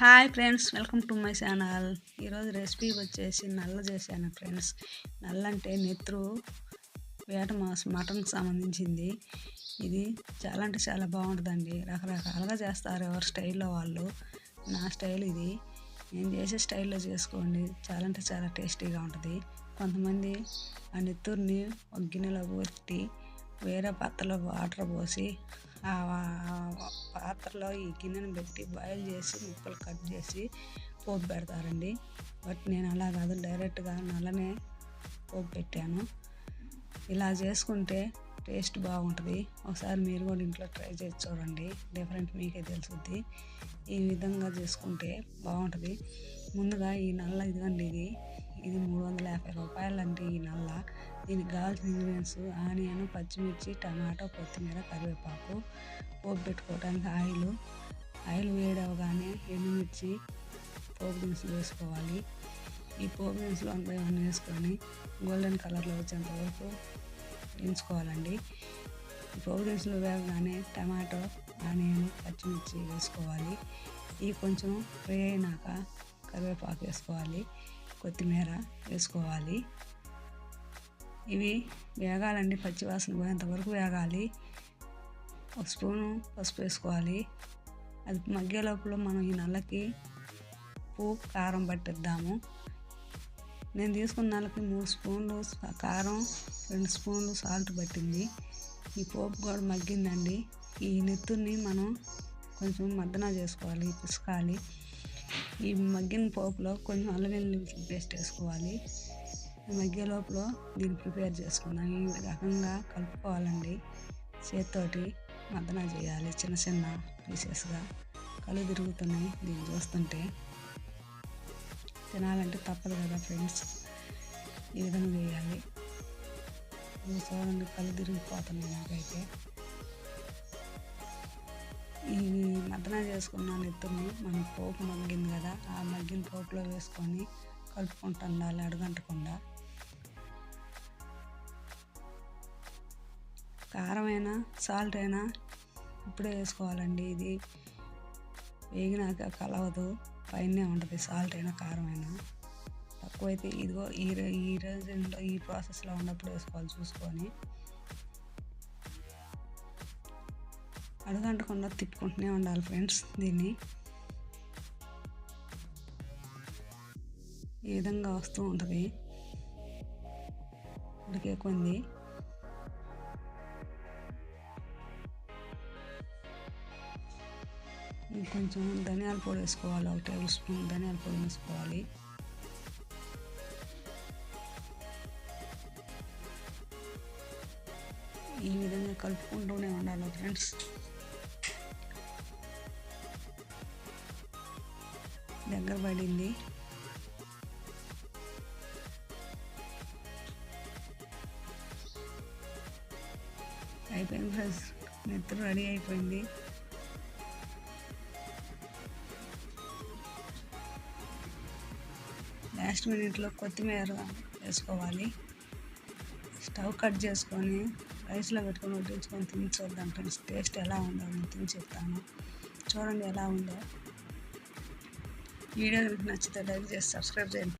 Hi friends welcome to my channel. ఈరోజు recipe వచ్చేసి నల్ల చేశాను ఫ్రెండ్స్. నల్ల అంటే నెత్రు వేట మాస్ మటన్కి సంబంధించింది. ఇది చాలా అంటే చాలా బాగుంటుందండి. రకరకాలుగా చేస్తారు ఎవరి స్టైల్లో వాళ్ళు. నా స్టైల్ ఇది. నేను చేసే స్టైల్లో చేసుకోండి. చాలా అంటే చాలా టేస్టీగా ఉంటుంది. కొంతమంది ఆ నెత్తుర్ని ఒక గిన్నెలో పెట్టి వేరే పాత్రలో వాటర్ పోసి పాత్రలో ఈ గిన్నెను పెట్టి బాయిల్ చేసి ముక్కలు కట్ చేసి పోపు పెడతారండి. బట్ నేను అలా కాదు డైరెక్ట్గా నల్లనే పోపు పెట్టాను. ఇలా చేసుకుంటే టేస్ట్ బాగుంటుంది. ఒకసారి మీరు కూడా ఇంట్లో ట్రై చేసి చూడండి. డిఫరెంట్ మీకే తెలుసుద్ది. ఈ విధంగా చేసుకుంటే బాగుంటుంది. ముందుగా ఈ నల్ల ఇదిగండి ఇది. ఇది మూడు వందల యాభై రూపాయలండి ఈ నల్ల. దీనికి కావాల్సిన ఇంగ్రీడియంట్స్ ఆనియన్ పచ్చిమిర్చి టమాటో కొత్తిమీర కరివేపాకు పోపు పెట్టుకోవడానికి ఆయిల్. ఆయిల్ వేడవగానే ఎండుమిర్చి పోపు దినుసులు వేసుకోవాలి. ఈ పోపు దినుసులు అంతా ఇవన్నీ వేసుకొని గోల్డెన్ కలర్లో వచ్చేంత వరకు వేయించుకోవాలండి. ఈ పోపు దినుసులు వేగగానే టమాటో ఆనియన్ పచ్చిమిర్చి వేసుకోవాలి. ఇవి కొంచెం ఫ్రై అయినాక కరివేపాకు వేసుకోవాలి. కొత్తిమీర వేసుకోవాలి. ఇవి వేగాలండి పచ్చివాసన పోయేంత వరకు వేగాలి. ఒక స్పూను పసుపు వేసుకోవాలి. అది మగ్గే లోపల మనం ఈ నల్లకి ఉప్పు కారం పట్టిద్దాము. నేను తీసుకున్న దానికి మూడు స్పూన్లు కారం రెండు స్పూన్లు సాల్ట్ పట్టింది. ఈ పోపు కూడా మగ్గిందండి. ఈ నెత్తుని మనం కొంచెం మద్దన చేసుకోవాలి పిసుకాలి. ఈ మగ్గిన పోపులో కొంచెం అల్లం వెల్లుల్లి పేస్ట్ వేసుకోవాలి. మగ్గే లోపల దీన్ని ప్రిపేర్ చేసుకుందాం. ఈ రకంగా కలుపుకోవాలండి. చేతితోటి మద్దన చేయాలి చిన్న చిన్న పీసెస్గా. కళ్ళు తిరుగుతున్నాయి దీన్ని చూస్తుంటే. తినాలంటే తప్పదు కదా ఫ్రెండ్స్. ఈ విధంగా వేయాలి చూడండి కళ్ళు తిరిగిపోతున్నాయి నాకైతే. ఈ మద్దన చేసుకున్న నెత్తుని మన పోపు మగ్గింది కదా ఆ మగ్గిన పోపులో వేసుకొని కలుపుకుంటూ ఉండాలి అడుగంటకుండా. కారం అయినా సాల్ట్ అయినా ఇప్పుడే వేసుకోవాలండి. ఇది వేగినాక కలవదు. పైనే ఉంటుంది సాల్ట్ అయినా కారం అయినా. తక్కువైతే ఇదిగో ఈ ఈ రోజుల్లో ఈ ప్రాసెస్లో ఉన్నప్పుడు వేసుకోవాలి చూసుకొని. అడగంటకుండా తిప్పుకుంటూనే ఉండాలి ఫ్రెండ్స్ దీన్ని. ఈ విధంగా వస్తూ ఉంటుంది? ఉడికే కొంచెం ధనియాల పొడి వేసుకోవాలి ఒక టేబుల్ స్పూన్ ధనియాల పొడి వేసుకోవాలి. ఈ విధంగా కలుపుకుంటూనే ఉండాలి ఫ్రెండ్స్. దగ్గర పడింది. అయిపోయింది ఫ్రెండ్స్. నిద్ర రెడీ అయిపోయింది. లాస్ట్ మినిట్లో కొత్తిమీర వేసుకోవాలి. స్టవ్ కట్ చేసుకొని రైస్లో పెట్టుకొని వడ్డించుకొని తిని చూద్దాం ఫ్రెండ్స్ టేస్ట్ ఎలా ఉందో నేను తిని చెప్తాను. చూడండి ఎలా ఉందో. వీడియో మీకు నచ్చితే లైక్ చేసి సబ్స్క్రైబ్ చేయండి.